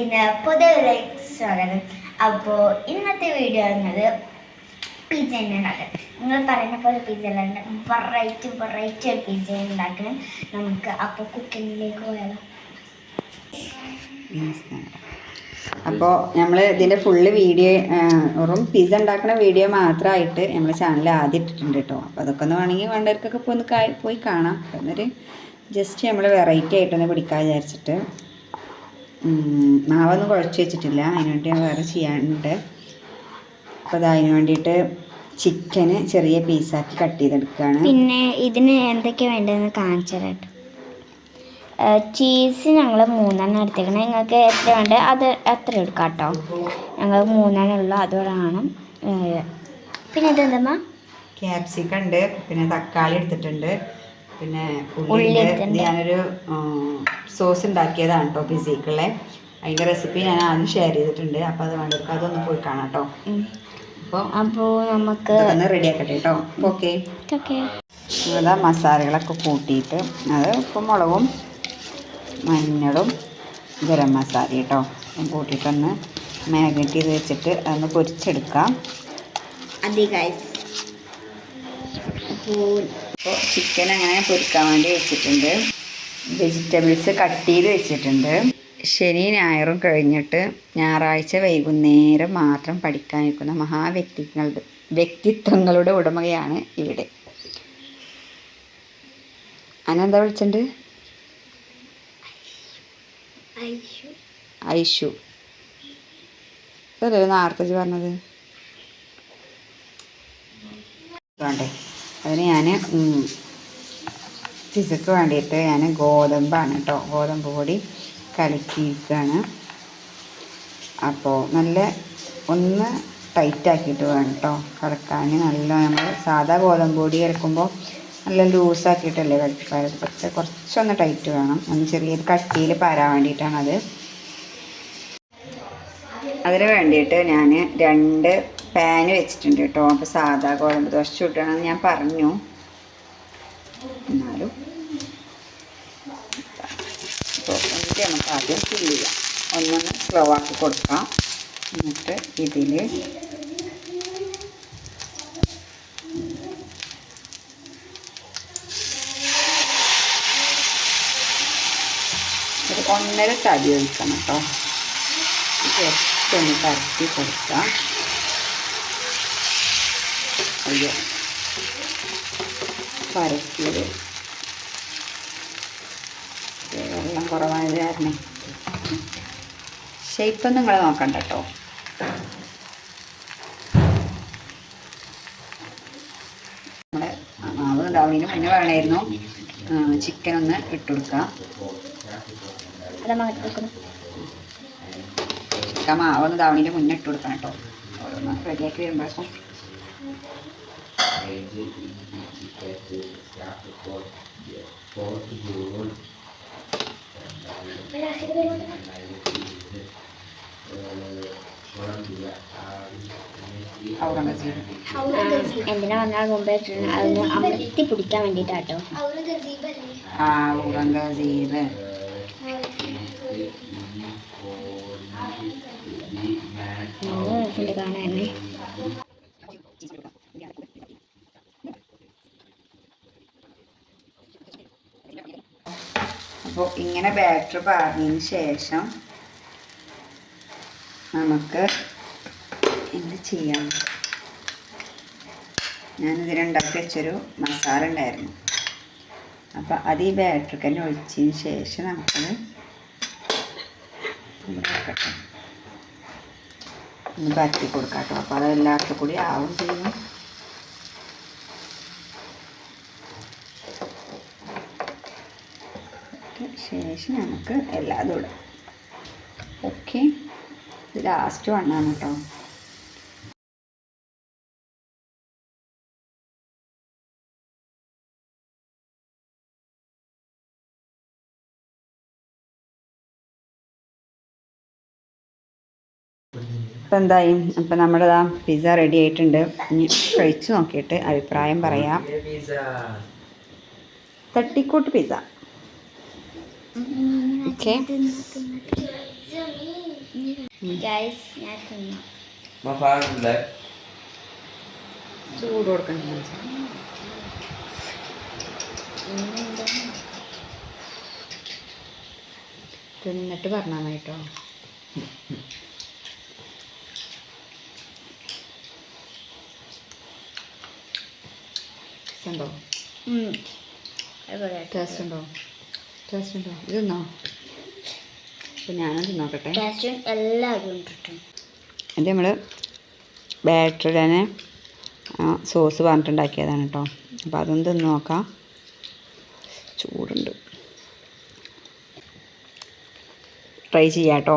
ഇന്ന് പുതിയൊരു സ്വാഗതം. അപ്പോൾ ഇന്നത്തെ വീഡിയോ എന്നത് പിസ്സ തന്നെ ഉണ്ടാക്കണം നിങ്ങൾ പറയുന്ന പോലെ പിജ്ജ അല്ലാണ്ട് വെറൈറ്റി വെറൈറ്റി ഒരു പിസ്സ ഉണ്ടാക്കണം. നമുക്ക് അപ്പോൾ കുക്കിങ്ങിലേക്ക് പോയാലോ. അപ്പോൾ നമ്മൾ ഇതിന്റെ ഫുള്ള് വീഡിയോ വെറും പിസ്സ ഉണ്ടാക്കുന്ന വീഡിയോ മാത്രമായിട്ട് നമ്മൾ ചാനൽ ആദ്യം ഇട്ടിട്ടുണ്ട് കേട്ടോ അപ്പോൾ അതൊക്കെ ഒന്ന് വേണമെങ്കിൽ വേണ്ടവർക്കൊക്കെ പോയി ഒന്ന് പോയി കാണാം. എന്നൊരു ജസ്റ്റ് നമ്മൾ വെറൈറ്റി ആയിട്ടൊന്ന് പിടിക്കാൻ വിചാരിച്ചിട്ട്. മാവൊന്നും കുഴച്ച് വെച്ചിട്ടില്ല. അതിനുവേണ്ടി ഞാൻ വേറെ ചെയ്യാനുണ്ട്. അപ്പോൾ അത് അതിന് വേണ്ടിയിട്ട് ചിക്കന് ചെറിയ പീസാക്കി കട്ട് ചെയ്തെടുക്കുകയാണ് പിന്നെ ഇതിന് എന്തൊക്കെയാണ് വേണ്ടതെന്ന് കാണിച്ചു തരാം കേട്ടോ ചീസ് ഞങ്ങൾ മൂന്നെണ്ണം എടുത്തേക്കണം. നിങ്ങൾക്ക് എത്ര വേണ്ട അത് അത്ര എടുക്കാം കേട്ടോ ഞങ്ങൾ മൂന്നെണ്ണം ഉള്ളു. അതോടാണ് പിന്നെ ഇതെന്തമ്മ ക്യാപ്സിക്കം ഉണ്ട്. പിന്നെ തക്കാളി എടുത്തിട്ടുണ്ട്. പിന്നെ ഉള്ളി ഉള്ളി ഉണ്ട്. എടുത്തിട്ടുണ്ട്. ഇത് ഞാനൊരു സോസ് ഉണ്ടാക്കിയതാണ് കേട്ടോ പിസയ്ക്കുള്ള അതിന്റെ റെസിപ്പി ഞാൻ ആദ്യം ഷെയർ ചെയ്തിട്ടുണ്ട്. അപ്പോൾ അത് വേണ്ടവർക്ക് അതൊന്ന് പോയി കാണാം കേട്ടോ അപ്പോൾ അപ്പോൾ നമുക്ക് ഒന്ന് റെഡി ആക്കട്ടെ കേട്ടോ ഓക്കെ ഓക്കെ ഇവിടെ മസാലകളൊക്കെ കൂട്ടിയിട്ട് അത് ഉപ്പും മുളകും മഞ്ഞളും ഗരം മസാല കേട്ടോ കൂട്ടിയിട്ടൊന്ന് മാഗ്നറ്റ് ചെയ്ത് വെച്ചിട്ട് അതൊന്ന് പൊരിച്ചെടുക്കാം. അതെ ഗൈസ് അപ്പോൾ അപ്പോൾ ചിക്കൻ അങ്ങനെ പൊരിക്കാൻ വേണ്ടി വെച്ചിട്ടുണ്ട്. വെജിറ്റബിൾസ് കട്ട് ചെയ്ത് വെച്ചിട്ടുണ്ട്. ശനി ഞായറും കഴിഞ്ഞിട്ട് ഞായറാഴ്ച വൈകുന്നേരം മാത്രം പഠിക്കാൻ നിൽക്കുന്ന മഹാവ്യക്തികളുടെ വ്യക്തിത്വങ്ങളുടെ ഉടമയാണ് ഇവിടെ. അനെന്താ വിളിച്ചിട്ടുണ്ട് അയ്യോ ഐഷു. അതല്ലേ നേരത്തെ പറഞ്ഞത്? വേണ്ടേ? അതിന് ഞാൻ പിസക്ക് വേണ്ടിയിട്ട് ഞാൻ ഗോതമ്പാണ് കേട്ടോ ഗോതമ്പ് പൊടി കലക്കിയിരിക്കുകയാണ് അപ്പോൾ നല്ല ഒന്ന് ടൈറ്റ് ആക്കിയിട്ട് വേണം കേട്ടോ കലക്കാൻ നല്ല നമ്മൾ സാധാ ഗോതമ്പ് പൊടി കലക്കുമ്പോൾ നല്ല ലൂസാക്കിയിട്ടല്ലേ കളിപ്പാരത് പക്ഷേ കുറച്ചൊന്ന് ടൈറ്റ് വേണം. ഒന്ന് ചെറിയൊരു കട്ടിയിൽ പാരാൻ വേണ്ടിയിട്ടാണത്. അതിന് വേണ്ടിയിട്ട് ഞാൻ രണ്ട് പാന് വെച്ചിട്ടുണ്ട് കേട്ടോ. അപ്പോൾ സാധാ ഗോതമ്പ് ദോശ ചുടണമെന്ന് ഞാൻ പറഞ്ഞു. എന്നാലും. നമുക്ക് ആദ്യം ഫില്ല് ചെയ്യാം. ഒന്നൊന്ന് സ്ലോ ആക്കി കൊടുക്കാം. എന്നിട്ട് ഇതിൽ ഒന്നര തടി ഒഴിക്കണം കേട്ടോ. ജസ്റ്റ് ഒന്ന് പരത്തി കൊടുക്കാം. അയ്യോ. പരത്തിയത്. വെള്ളം കുറവായത് കാരണം. ഷേപ്പ് നിങ്ങൾ നോക്കണ്ട കേട്ടോ നമ്മുടെ മാവ് ഉണ്ടാവുന്നതിന് മുന്നേ വേണമായിരുന്നു. ചിക്കൻ ഒന്ന് ഇട്ട് കൊടുക്കാം. ചിക്കൻ മാവ് ഒന്ന് ധാവണിന്റെ മുന്നേ ഇട്ട് കൊടുക്കണം കേട്ടോ. ഓരോന്ന് റെഡിയാക്കി വരുമ്പോഴേക്കും. ഔറംഗസീബ് എന്തിനാ വന്നാൽ മുമ്പേ അതൊന്ന് അമർത്തി പിടിക്കാൻ വേണ്ടിയിട്ടാട്ടോ? ആ ഔറംഗസീബ് കാണാനേ അപ്പോൾ ഇങ്ങനെ ബാറ്റർ പാർന്നതിന് ശേഷം നമുക്ക് എന്ത് ചെയ്യാം? ഞാൻ ഇതിനുണ്ടാക്കി വെച്ചൊരു മസാല ഉണ്ടായിരുന്നു. അപ്പോൾ അത് ഈ ബാറ്ററിക്ക് തന്നെ ഒഴിച്ചതിന് ശേഷം നമുക്കത് ഒന്ന് പരത്തി കൊടുക്കാം കേട്ടോ. അപ്പോൾ അതെല്ലാവർക്കും കൂടി ആവും ചെയ്യും. ശേഷം നമുക്ക് എല്ലാതും ഇടാം. ഓക്കെ ഇത് ലാസ്റ്റ് വണ്ണാണ് കേട്ടോ അപ്പം എന്തായി? അപ്പം നമ്മുടെ ഇതാ പിസ്സ റെഡി ആയിട്ടുണ്ട്. ഇനി കഴിച്ചു നോക്കിയിട്ട് അഭിപ്രായം പറയാം. തട്ടിക്കൂട്ട് പിസ്സ ഓക്കെ ചൂട് കൊടുക്കണം തിന്നിട്ട് പറഞ്ഞാൽ മതി കേട്ടോ ഉണ്ടോ? ടേസ്റ്റ് ഉണ്ടോ? ടേസ്റ്റ് ഉണ്ടോ ഇതെന്നോ അപ്പം ഞാനും തിന്നോക്കട്ടെ ടേസ്റ്റും എല്ലാവരും ഇത് നമ്മൾ ബാറ്ററിനെ സോസ് പറഞ്ഞിട്ടുണ്ടാക്കിയതാണ് കേട്ടോ. അപ്പോൾ അതൊന്ന് തിന്ന് നോക്കാം. ചൂടുണ്ട്. ട്രൈ ചെയ്യാം കേട്ടോ.